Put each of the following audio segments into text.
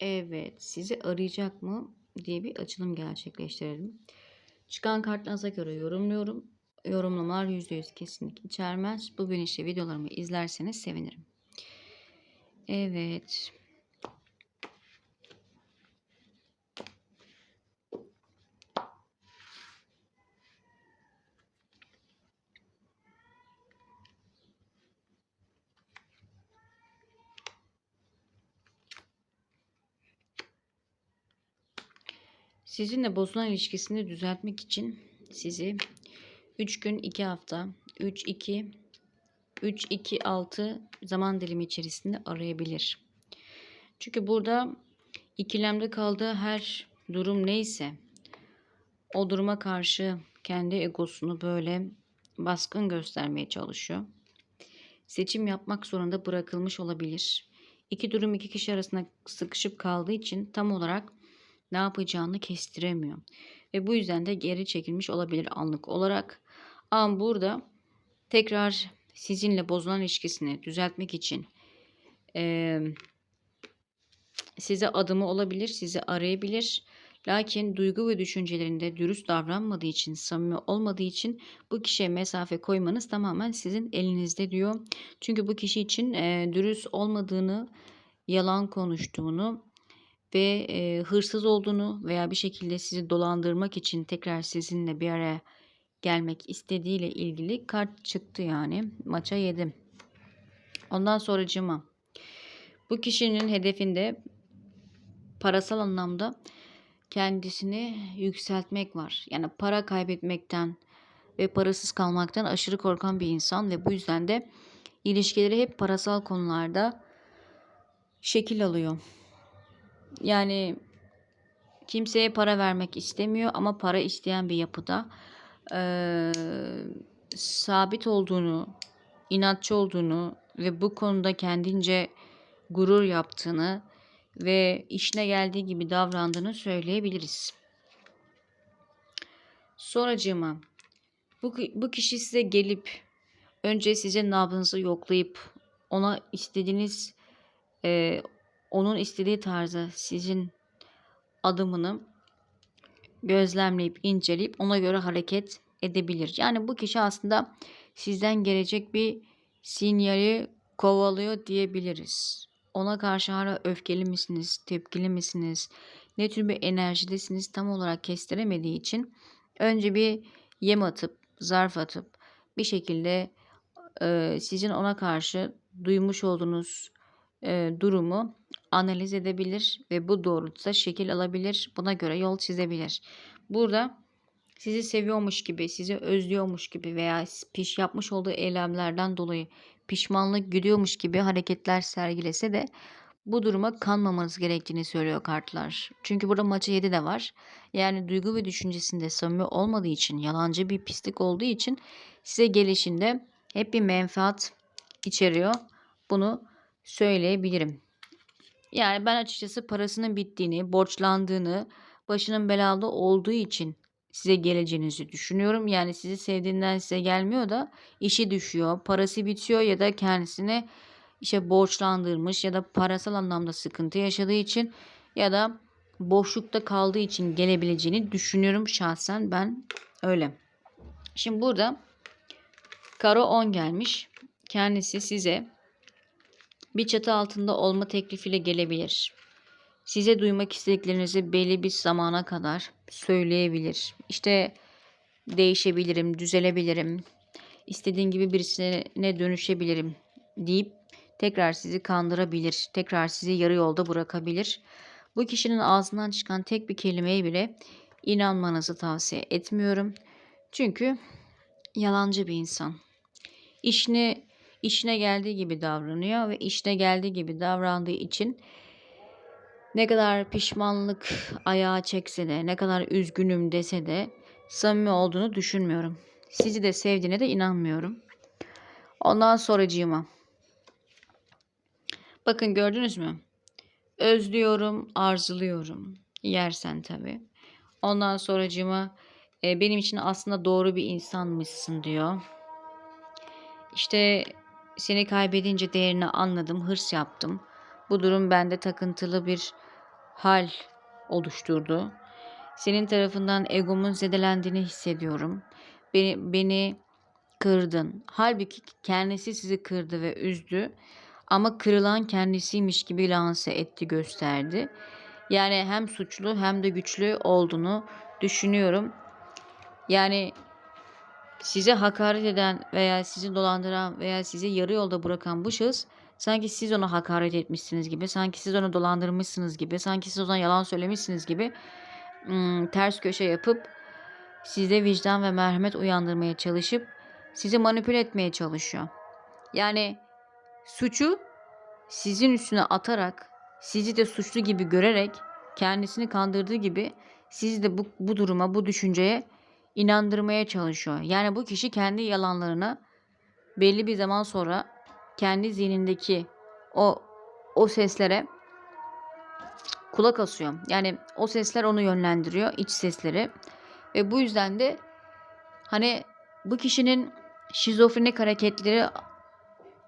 Evet, sizi arayacak mı diye bir açılım gerçekleştirelim. Çıkan kartlarınıza göre yorumluyorum. Yorumlamalar %100 kesinlik içermez. Bu bilinçli videolarımı izlerseniz sevinirim. Evet. Sizinle bozulan ilişkisini düzeltmek için sizi 3 gün 2 hafta 3 2 3 2 6 zaman dilimi içerisinde arayabilir. Çünkü burada ikilemde kaldığı her durum neyse o duruma karşı kendi egosunu böyle baskın göstermeye çalışıyor. Seçim yapmak zorunda bırakılmış olabilir. İki durum iki kişi arasında sıkışıp kaldığı için tam olarak ne yapacağını kestiremiyor. Ve bu yüzden de geri çekilmiş olabilir anlık olarak. Ama burada tekrar sizinle bozulan ilişkisini düzeltmek için e, size adımı olabilir, sizi arayabilir. Lakin duygu ve düşüncelerinde dürüst davranmadığı için, samimi olmadığı için bu kişiye mesafe koymanız tamamen sizin elinizde diyor. Çünkü bu kişi için e, dürüst olmadığını, yalan konuştuğunu ve e, hırsız olduğunu veya bir şekilde sizi dolandırmak için tekrar sizinle bir araya gelmek istediğiyle ilgili kart çıktı yani. Maça yedim. Ondan sonracıma bu kişinin hedefinde parasal anlamda kendisini yükseltmek var. Yani para kaybetmekten ve parasız kalmaktan aşırı korkan bir insan ve bu yüzden de ilişkileri hep parasal konularda şekil alıyor. Yani kimseye para vermek istemiyor ama para isteyen bir yapıda. Ee, sabit olduğunu, inatçı olduğunu ve bu konuda kendince gurur yaptığını ve işine geldiği gibi davrandığını söyleyebiliriz. Sonracığıma bu, bu kişi size gelip önce size nabzınızı yoklayıp ona istediğiniz e, onun istediği tarzda sizin adımını gözlemleyip inceleyip ona göre hareket edebilir. Yani bu kişi aslında sizden gelecek bir sinyali kovalıyor diyebiliriz. Ona karşı hala öfkeli misiniz, tepkili misiniz, ne tür bir enerjidesiniz tam olarak kestiremediği için önce bir yem atıp, zarf atıp bir şekilde e, sizin ona karşı duymuş olduğunuz e, durumu analiz edebilir ve bu doğrultuda şekil alabilir. Buna göre yol çizebilir. Burada sizi seviyormuş gibi, sizi özlüyormuş gibi veya piş yapmış olduğu eylemlerden dolayı pişmanlık gidiyormuş gibi hareketler sergilese de bu duruma kanmamanız gerektiğini söylüyor kartlar. Çünkü burada maça 7 de var. Yani duygu ve düşüncesinde samimi olmadığı için, yalancı bir pislik olduğu için size gelişinde hep bir menfaat içeriyor. Bunu söyleyebilirim. Yani ben açıkçası parasının bittiğini, borçlandığını, başının belada olduğu için size geleceğinizi düşünüyorum. Yani sizi sevdiğinden size gelmiyor da işi düşüyor, parası bitiyor ya da kendisine işte borçlandırmış ya da parasal anlamda sıkıntı yaşadığı için ya da boşlukta kaldığı için gelebileceğini düşünüyorum şahsen ben öyle. Şimdi burada Karo 10 gelmiş. Kendisi size bir çatı altında olma teklifiyle gelebilir. Size duymak istediklerinizi belli bir zamana kadar söyleyebilir. İşte değişebilirim, düzelebilirim, istediğin gibi birisine dönüşebilirim deyip tekrar sizi kandırabilir, tekrar sizi yarı yolda bırakabilir. Bu kişinin ağzından çıkan tek bir kelimeye bile inanmanızı tavsiye etmiyorum. Çünkü yalancı bir insan. İşini işine geldiği gibi davranıyor ve işine geldiği gibi davrandığı için ne kadar pişmanlık ayağa çekse de, ne kadar üzgünüm dese de samimi olduğunu düşünmüyorum. Sizi de sevdiğine de inanmıyorum. Ondan sonracığıma. Bakın gördünüz mü? Özlüyorum, arzuluyorum. Yersen tabii. Ondan sonracığıma e, benim için aslında doğru bir insanmışsın diyor. İşte seni kaybedince değerini anladım, hırs yaptım. Bu durum bende takıntılı bir hal oluşturdu. Senin tarafından egomun zedelendiğini hissediyorum. Beni, beni kırdın. Halbuki kendisi sizi kırdı ve üzdü. Ama kırılan kendisiymiş gibi lanse etti, gösterdi. Yani hem suçlu hem de güçlü olduğunu düşünüyorum. Yani size hakaret eden veya sizi dolandıran veya sizi yarı yolda bırakan bu şahıs sanki siz ona hakaret etmişsiniz gibi, sanki siz onu dolandırmışsınız gibi, sanki siz ona yalan söylemişsiniz gibi ters köşe yapıp sizde vicdan ve merhamet uyandırmaya çalışıp sizi manipüle etmeye çalışıyor. Yani suçu sizin üstüne atarak, sizi de suçlu gibi görerek, kendisini kandırdığı gibi sizi de bu, bu duruma, bu düşünceye inandırmaya çalışıyor. Yani bu kişi kendi yalanlarını belli bir zaman sonra kendi zihnindeki o o seslere kulak asıyor. Yani o sesler onu yönlendiriyor, iç sesleri. Ve bu yüzden de hani bu kişinin şizofrenik hareketleri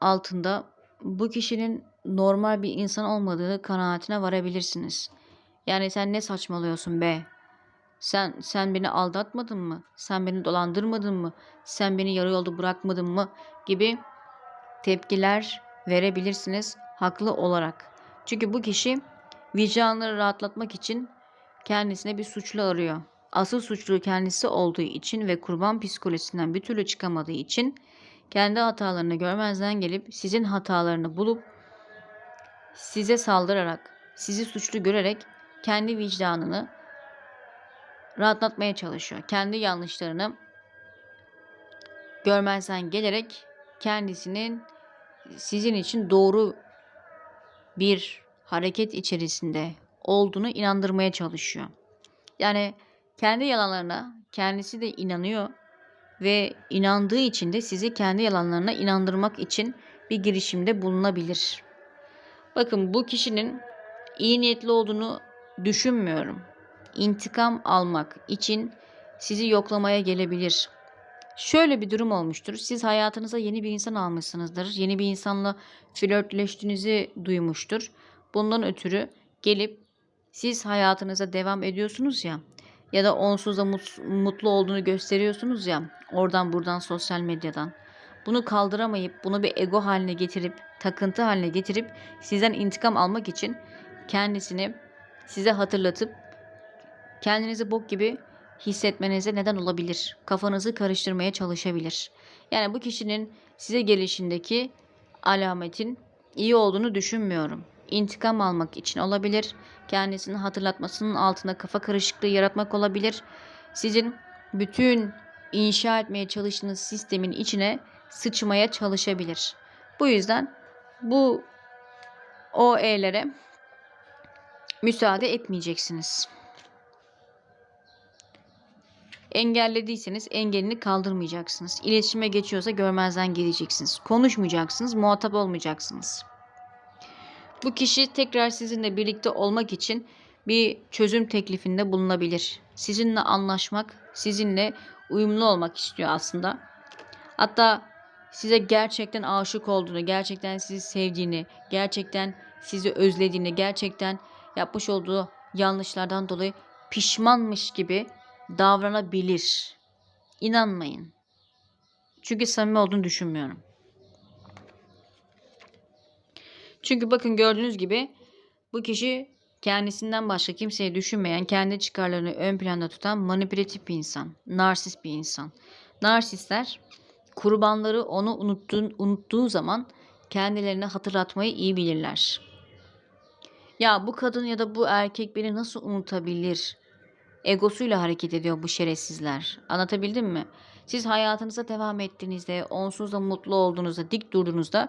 altında bu kişinin normal bir insan olmadığı kanaatine varabilirsiniz. Yani sen ne saçmalıyorsun be? Sen sen beni aldatmadın mı? Sen beni dolandırmadın mı? Sen beni yarı yolda bırakmadın mı? gibi tepkiler verebilirsiniz haklı olarak. Çünkü bu kişi vicdanları rahatlatmak için kendisine bir suçlu arıyor. Asıl suçlu kendisi olduğu için ve kurban psikolojisinden bir türlü çıkamadığı için kendi hatalarını görmezden gelip sizin hatalarını bulup size saldırarak, sizi suçlu görerek kendi vicdanını rahatlatmaya çalışıyor. Kendi yanlışlarını görmezden gelerek kendisinin sizin için doğru bir hareket içerisinde olduğunu inandırmaya çalışıyor. Yani kendi yalanlarına kendisi de inanıyor ve inandığı için de sizi kendi yalanlarına inandırmak için bir girişimde bulunabilir. Bakın bu kişinin iyi niyetli olduğunu düşünmüyorum. İntikam almak için sizi yoklamaya gelebilir. Şöyle bir durum olmuştur. Siz hayatınıza yeni bir insan almışsınızdır. Yeni bir insanla flörtleştiğinizi duymuştur. Bundan ötürü gelip siz hayatınıza devam ediyorsunuz ya ya da onsuz da mutlu olduğunu gösteriyorsunuz ya oradan buradan sosyal medyadan. Bunu kaldıramayıp bunu bir ego haline getirip takıntı haline getirip sizden intikam almak için kendisini size hatırlatıp kendinizi bok gibi hissetmenize neden olabilir. Kafanızı karıştırmaya çalışabilir. Yani bu kişinin size gelişindeki alametin iyi olduğunu düşünmüyorum. İntikam almak için olabilir. Kendisini hatırlatmasının altında kafa karışıklığı yaratmak olabilir. Sizin bütün inşa etmeye çalıştığınız sistemin içine sıçmaya çalışabilir. Bu yüzden bu OE'lere müsaade etmeyeceksiniz. Engellediyseniz engelini kaldırmayacaksınız. İletişime geçiyorsa görmezden geleceksiniz. Konuşmayacaksınız, muhatap olmayacaksınız. Bu kişi tekrar sizinle birlikte olmak için bir çözüm teklifinde bulunabilir. Sizinle anlaşmak, sizinle uyumlu olmak istiyor aslında. Hatta size gerçekten aşık olduğunu, gerçekten sizi sevdiğini, gerçekten sizi özlediğini, gerçekten yapmış olduğu yanlışlardan dolayı pişmanmış gibi davranabilir. İnanmayın. Çünkü samimi olduğunu düşünmüyorum. Çünkü bakın gördüğünüz gibi bu kişi kendisinden başka kimseyi düşünmeyen, kendi çıkarlarını ön planda tutan manipülatif bir insan. Narsist bir insan. Narsistler kurbanları onu unuttuğun, unuttuğu zaman kendilerine hatırlatmayı iyi bilirler. Ya bu kadın ya da bu erkek beni nasıl unutabilir? Egosuyla hareket ediyor bu şerefsizler. Anlatabildim mi? Siz hayatınıza devam ettiğinizde, onsuz da mutlu olduğunuzda, dik durduğunuzda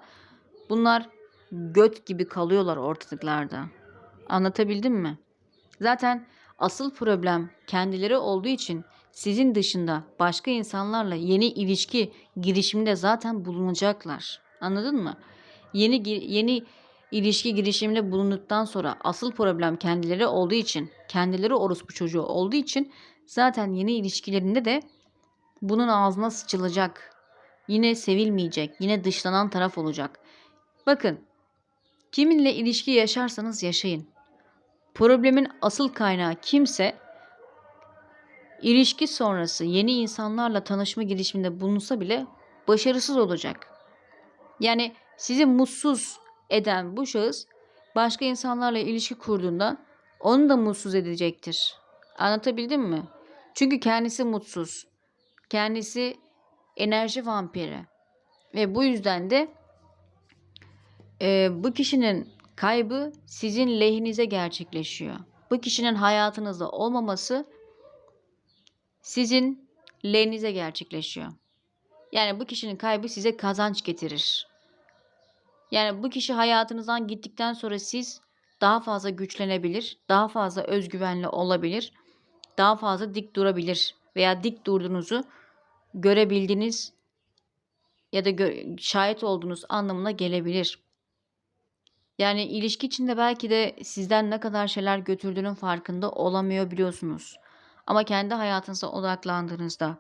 bunlar göt gibi kalıyorlar ortalıklarda. Anlatabildim mi? Zaten asıl problem kendileri olduğu için sizin dışında başka insanlarla yeni ilişki girişiminde zaten bulunacaklar. Anladın mı? Yeni yeni ilişki girişiminde bulunduktan sonra asıl problem kendileri olduğu için, kendileri orospu çocuğu olduğu için zaten yeni ilişkilerinde de bunun ağzına sıçılacak. Yine sevilmeyecek, yine dışlanan taraf olacak. Bakın, kiminle ilişki yaşarsanız yaşayın. problemin asıl kaynağı kimse ilişki sonrası yeni insanlarla tanışma girişiminde bulunsa bile başarısız olacak. Yani sizi mutsuz eden bu şahıs başka insanlarla ilişki kurduğunda onu da mutsuz edecektir. Anlatabildim mi? Çünkü kendisi mutsuz. Kendisi enerji vampiri. Ve bu yüzden de e, bu kişinin kaybı sizin lehinize gerçekleşiyor. Bu kişinin hayatınızda olmaması sizin lehinize gerçekleşiyor. Yani bu kişinin kaybı size kazanç getirir. Yani bu kişi hayatınızdan gittikten sonra siz daha fazla güçlenebilir, daha fazla özgüvenli olabilir, daha fazla dik durabilir veya dik durduğunuzu görebildiğiniz ya da gö- şahit olduğunuz anlamına gelebilir. Yani ilişki içinde belki de sizden ne kadar şeyler götürdüğünün farkında olamıyor biliyorsunuz. Ama kendi hayatınıza odaklandığınızda,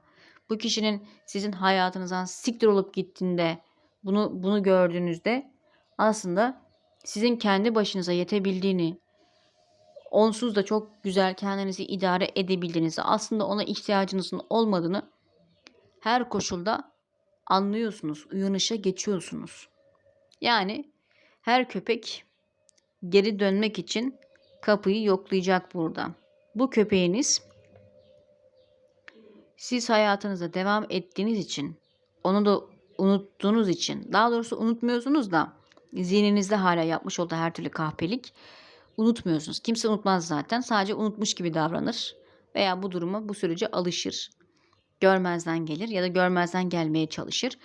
bu kişinin sizin hayatınızdan siktir olup gittiğinde, bunu bunu gördüğünüzde aslında sizin kendi başınıza yetebildiğini, onsuz da çok güzel kendinizi idare edebildiğinizi, aslında ona ihtiyacınızın olmadığını her koşulda anlıyorsunuz, uyanışa geçiyorsunuz. Yani her köpek geri dönmek için kapıyı yoklayacak burada. Bu köpeğiniz siz hayatınıza devam ettiğiniz için, onu da unuttuğunuz için, daha doğrusu unutmuyorsunuz da zihninizde hala yapmış olduğu her türlü kahpelik unutmuyorsunuz. Kimse unutmaz zaten. Sadece unutmuş gibi davranır veya bu duruma, bu sürece alışır. Görmezden gelir ya da görmezden gelmeye çalışır.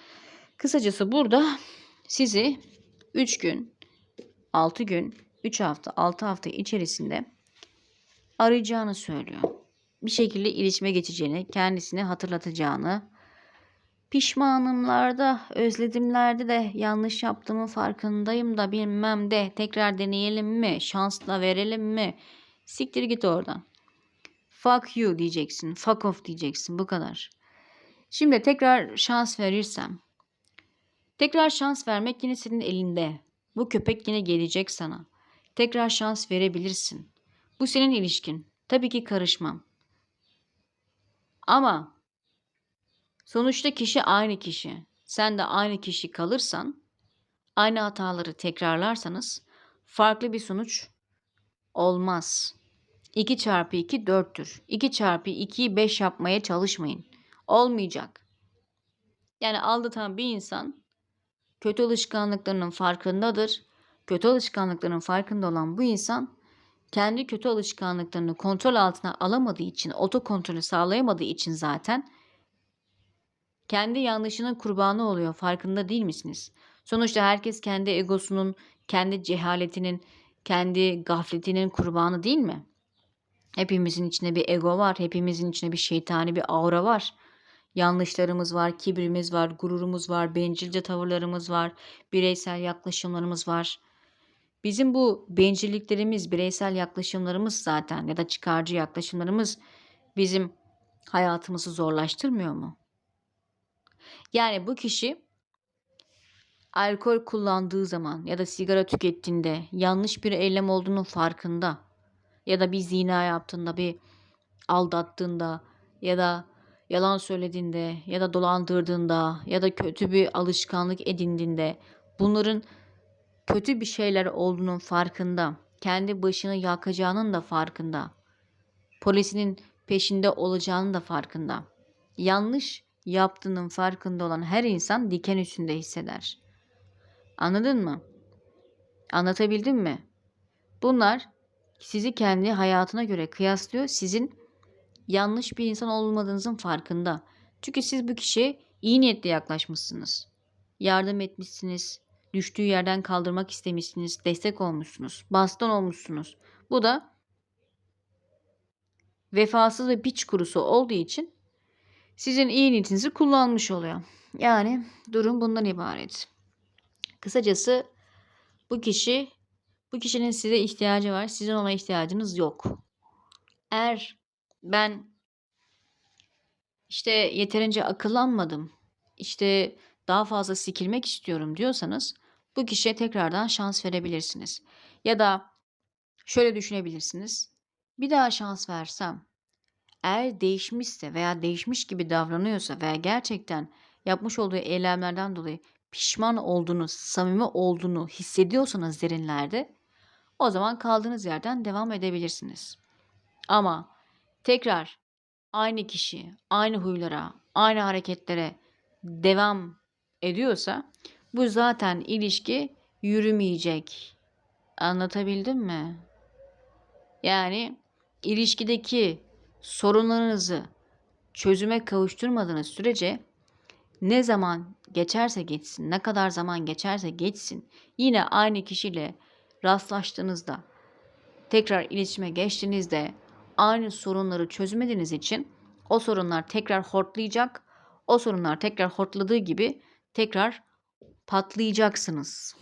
Kısacası burada sizi 3 gün, 6 gün, 3 hafta, 6 hafta içerisinde arayacağını söylüyor. Bir şekilde iletişime geçeceğini, kendisini hatırlatacağını, pişmanımlarda, özledimlerde de yanlış yaptığımın farkındayım da bilmem de tekrar deneyelim mi, şansla verelim mi? Siktir git oradan. Fuck you diyeceksin, fuck off diyeceksin bu kadar. Şimdi tekrar şans verirsem, tekrar şans vermek yine senin elinde. Bu köpek yine gelecek sana. Tekrar şans verebilirsin. Bu senin ilişkin. Tabii ki karışmam. Ama sonuçta kişi aynı kişi. Sen de aynı kişi kalırsan, aynı hataları tekrarlarsanız farklı bir sonuç olmaz. 2 çarpı 2 4'tür. 2 çarpı 2'yi 5 yapmaya çalışmayın. Olmayacak. Yani aldatan bir insan kötü alışkanlıklarının farkındadır. Kötü alışkanlıkların farkında olan bu insan kendi kötü alışkanlıklarını kontrol altına alamadığı için, otokontrolü sağlayamadığı için zaten kendi yanlışının kurbanı oluyor. Farkında değil misiniz? Sonuçta herkes kendi egosunun, kendi cehaletinin, kendi gafletinin kurbanı değil mi? Hepimizin içinde bir ego var. Hepimizin içinde bir şeytani bir aura var. Yanlışlarımız var, kibrimiz var, gururumuz var, bencilce tavırlarımız var, bireysel yaklaşımlarımız var. Bizim bu bencilliklerimiz, bireysel yaklaşımlarımız zaten ya da çıkarcı yaklaşımlarımız bizim hayatımızı zorlaştırmıyor mu? Yani bu kişi alkol kullandığı zaman ya da sigara tükettiğinde yanlış bir eylem olduğunun farkında ya da bir zina yaptığında, bir aldattığında ya da yalan söylediğinde ya da dolandırdığında ya da kötü bir alışkanlık edindiğinde bunların kötü bir şeyler olduğunun farkında. Kendi başını yakacağının da farkında. Polisinin peşinde olacağının da farkında. Yanlış yaptığının farkında olan her insan diken üstünde hisseder. Anladın mı? Anlatabildim mi? Bunlar sizi kendi hayatına göre kıyaslıyor. Sizin yanlış bir insan olmadığınızın farkında. Çünkü siz bu kişiye iyi niyetle yaklaşmışsınız. Yardım etmişsiniz. Düştüğü yerden kaldırmak istemişsiniz. Destek olmuşsunuz. Baston olmuşsunuz. Bu da vefasız ve piç kurusu olduğu için sizin iyi niyetinizi kullanmış oluyor. Yani durum bundan ibaret. Kısacası bu kişi bu kişinin size ihtiyacı var. Sizin ona ihtiyacınız yok. Eğer ben işte yeterince akıllanmadım. İşte daha fazla sikilmek istiyorum diyorsanız bu kişiye tekrardan şans verebilirsiniz. Ya da Şöyle düşünebilirsiniz. Bir daha şans versem, eğer değişmişse veya değişmiş gibi davranıyorsa veya gerçekten yapmış olduğu eylemlerden dolayı pişman olduğunu, samimi olduğunu hissediyorsanız derinlerde o zaman kaldığınız yerden devam edebilirsiniz. Ama tekrar aynı kişi, aynı huylara, aynı hareketlere devam ediyorsa bu zaten ilişki yürümeyecek. Anlatabildim mi? Yani ilişkideki sorunlarınızı çözüme kavuşturmadığınız sürece ne zaman geçerse geçsin, ne kadar zaman geçerse geçsin yine aynı kişiyle rastlaştığınızda tekrar iletişime geçtiğinizde aynı sorunları çözmediğiniz için o sorunlar tekrar hortlayacak. O sorunlar tekrar hortladığı gibi tekrar patlayacaksınız.